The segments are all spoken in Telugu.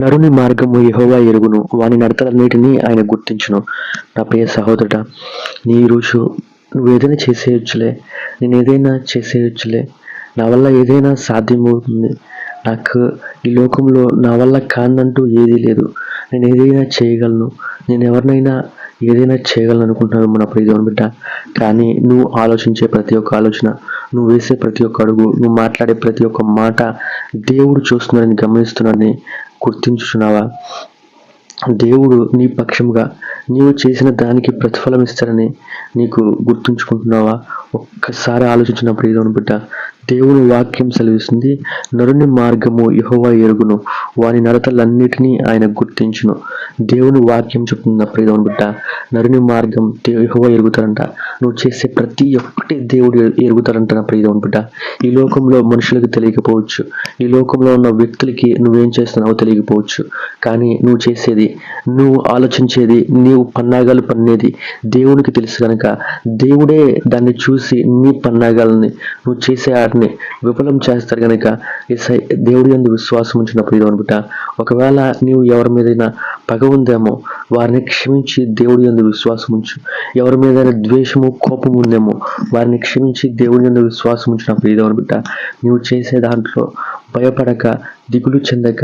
నరుని మార్గము యహోవా ఎరుగును. వాని నడతలన్నిటినీ ఆయన గుర్తించును. నా ప్రియ సహోదరుడ నీ రోజు నువ్వు ఏదైనా చేసేయచ్చులే. నేను ఏదైనా చేసేయచ్చులే. నా వల్ల ఏదైనా సాధ్యమవుతుంది. నాకు ఈ లోకంలో నా వల్ల కానంటూ ఏదీ లేదు. నేను ఏదైనా చేయగలను. నేను ఎవరినైనా ఏదైనా చేయగలను అనుకుంటున్నాను మన ప్రియదేవుని బిడ్డ. కానీ నువ్వు ఆలోచించే ప్రతి ఒక్క ఆలోచన నువ్వు వేసే ప్రతి ఒక్క అడుగు నువ్వు మాట్లాడే ప్రతి ఒక్క మాట దేవుడు చూస్తున్నాడని గమనిస్తున్నాడని గుర్తించుచున్నావా? దేవుడు నీ పక్షముగా నీవు చేసిన దానికి ప్రతిఫలం ఇస్తారని నీకు గుర్తుంచుకుంటున్నావా? ఒక్కసారి ఆలోచించిన ప్రియదవుని బిడ్డ దేవుని వాక్యం సెలవిస్తుంది నరుని మార్గము యహోవా ఎరుగును వాని నడతలన్నిటినీ ఆయన గుర్తించును. దేవుని వాక్యం చెప్తున్న ప్రియదవుని బిడ్డ నరుని మార్గం యహోవా ఎరుగుతారంట నువ్వు చేసే ప్రతి ఒక్కటి దేవుడు ఎరుగుతారంట నా ప్రియదవుని బిడ్డ ఈ లోకంలో మనుషులకు తెలియకపోవచ్చు ఈ లోకంలో ఉన్న వ్యక్తులకి నువ్వేం చేస్తున్నావో తెలియకపోవచ్చు కానీ నువ్వు చేసేది నువ్వు ఆలోచించేది నీవు పన్నాగాలు పన్నేది దేవునికి తెలుసు కనుక దేవుడే దాన్ని చూసి నీ పన్నాగాలని నువ్వు చేసే ఆటని విఫలం చేస్తారు కనుక దేవుడి అందు విశ్వాసం ఉంచినప్పుడు ఇది అనుకుంటా. ఒకవేళ నీవు ఎవరి మీదైనా పగ ఉందేమో వారిని క్షమించి దేవుడి అందు విశ్వాసం ఉంచు. ఎవరి మీదైనా ద్వేషము కోపం ఉందేమో వారిని క్షమించి దేవుడి అందు విశ్వాసం ఉంచినప్పుడు ఇది అనుకుంటా. నువ్వు చేసే దాంట్లో భయపడక దిగులు చెందక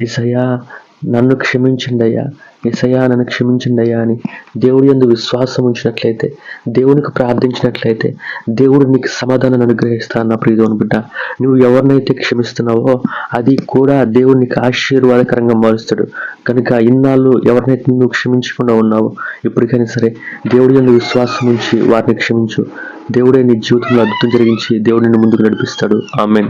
ఇసయా నన్ను క్షమించండి అయ్యా. ఎసయా నన్ను క్షమించండి అయ్యా అని దేవుడి ఎందు విశ్వాసం ఉంచినట్లయితే దేవునికి ప్రార్థించినట్లయితే దేవుడు నీకు సమాధానాన్ని అనుగ్రహిస్తా అన్న ప్రియదేవుని బిడ్డ. నువ్వు ఎవరినైతే క్షమిస్తున్నావో అది కూడా దేవుడు నీకు ఆశీర్వాదకరంగా మారుస్తాడు. కనుక ఇన్నాళ్ళు ఎవరినైతే నువ్వు క్షమించకుండా ఉన్నావో ఇప్పటికైనా సరే దేవుడి ఎందు విశ్వాసం ఉంచి వారిని క్షమించు. దేవుడే నీ జీవితంలో అద్భుతం జరిగించి దేవుడిని ముందుకు నడిపిస్తాడు. ఆమెన్.